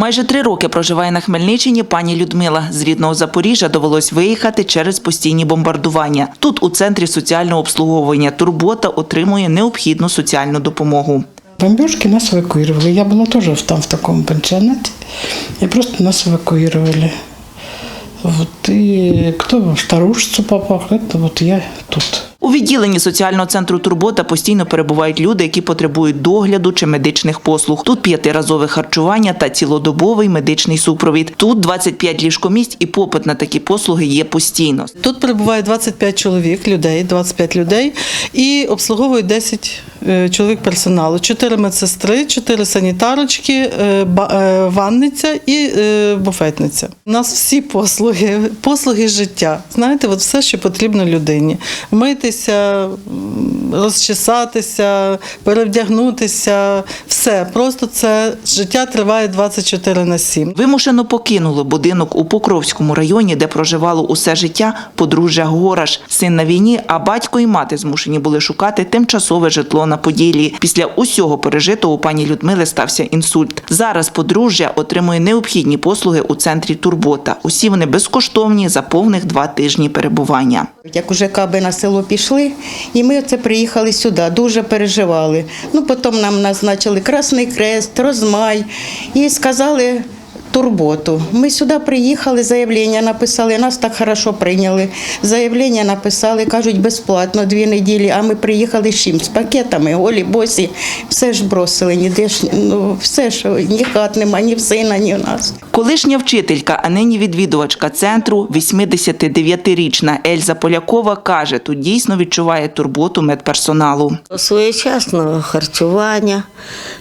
Майже три роки проживає на Хмельниччині пані Людмила. З рідного Запоріжжя довелось виїхати через постійні бомбардування. Тут у центрі соціального обслуговування турбота отримує необхідну соціальну допомогу. Бомбежки нас эвакуировали. Я была тоже в- там в таком пансионате. И просто нас эвакуировали. Вот, и кто в старушицу попал, это вот я тут. У відділенні соціального центру Турбота постійно перебувають люди, які потребують догляду чи медичних послуг. Тут п'ятиразове харчування та цілодобовий медичний супровід. Тут 25 ліжкомість і попит на такі послуги є постійно. Тут перебуває 25 чоловік, людей, 25 людей, і обслуговують 10 е, чоловік персоналу. 4 медсестри, 4 санітарочки, е, е, ванниця і е, буфетниця. У нас всі послуги, послуги життя. Знаєте, от все, що потрібно людині. Митися, розчесатися, перевдягнутися, все. Просто це життя триває 24 на 7. Вимушено покинуло будинок у Покровському районі, де проживало усе життя подружжя Гораш. Син на війні, а батько і мати змушені були шукати тимчасове житло на Поділлі. Після усього пережитого у пані Людмили стався інсульт. Зараз подружжя отримує необхідні послуги у центрі Турбота. Усі вони безкоштовні за повних два тижні перебування. Як уже каби на село пішли, і ми оце приїхали сюди, дуже переживали. Ну, потім нам назначили Красний Крест, Розмай і сказали турботу. Ми сюди приїхали, заявлення написали, нас так хорошо прийняли. Заявлення написали, кажуть, безплатно дві неділі, а ми приїхали з чим? З пакетами, голі, босі, все ж бросили, ніде ж, ну, все ж, ні хат нема, ні в сина, ні в нас. Колишня вчителька, а нині відвідувачка центру, 89-річна Ельза Полякова, каже, тут дійсно відчуває турботу медперсоналу. Своєчасне харчування,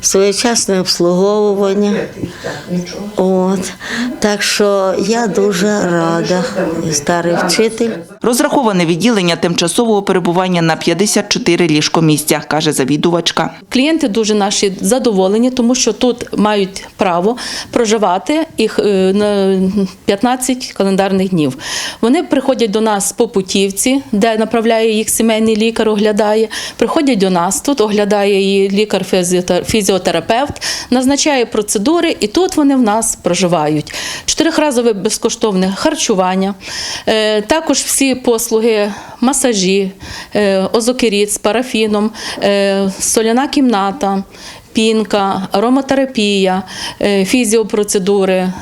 своєчасне обслуговування. От. Так що я дуже рада, старий вчитель. Розраховане відділення тимчасового перебування на 54 ліжкомістя, каже завідувачка. Клієнти дуже наші задоволені, тому що тут мають право проживати їх е, на 15 календарних днів. Вони приходять до нас по путівці, де направляє їх сімейний лікар, оглядає. Приходять до нас, тут оглядає її лікар-фізіотерапевт, назначає процедури, і тут вони в нас проживають. Чотирихразове безкоштовне харчування, е, також всі послуги, масажі, е, озокеріт з парафіном, е, соляна кімната. Пінка, ароматерапія, фізіопроцедури,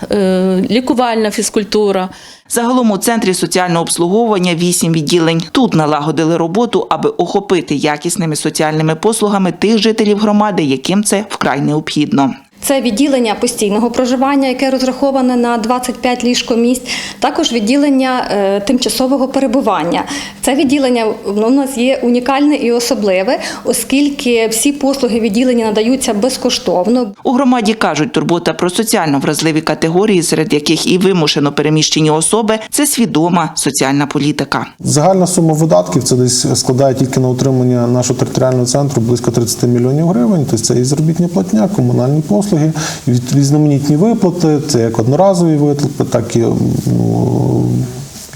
лікувальна фізкультура. Загалом у центрі соціального обслуговування 8 відділень. Тут налагодили роботу, аби охопити якісними соціальними послугами тих жителів громади, яким це вкрай необхідно. Це відділення постійного проживання, яке розраховане на 25 ліжкомісць, також відділення е, тимчасового перебування. Це відділення воно у нас є унікальне і особливе, оскільки всі послуги відділення надаються безкоштовно. У громаді кажуть, турбота про соціально вразливі категорії, серед яких і вимушено переміщені особи, це свідома соціальна політика. Загальна сума видатків це десь складає тільки на утримання нашого територіального центру близько 30 мільйонів гривень. Тобто це і заробітня платня, комунальні послуги, від- різноманітні виплати, це як одноразові виплати, так і ну,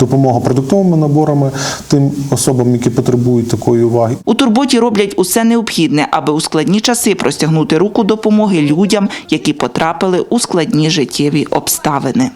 допомога продуктовими наборами тим особам, які потребують такої уваги. У турботі роблять усе необхідне, аби у складні часи простягнути руку допомоги людям, які потрапили у складні життєві обставини.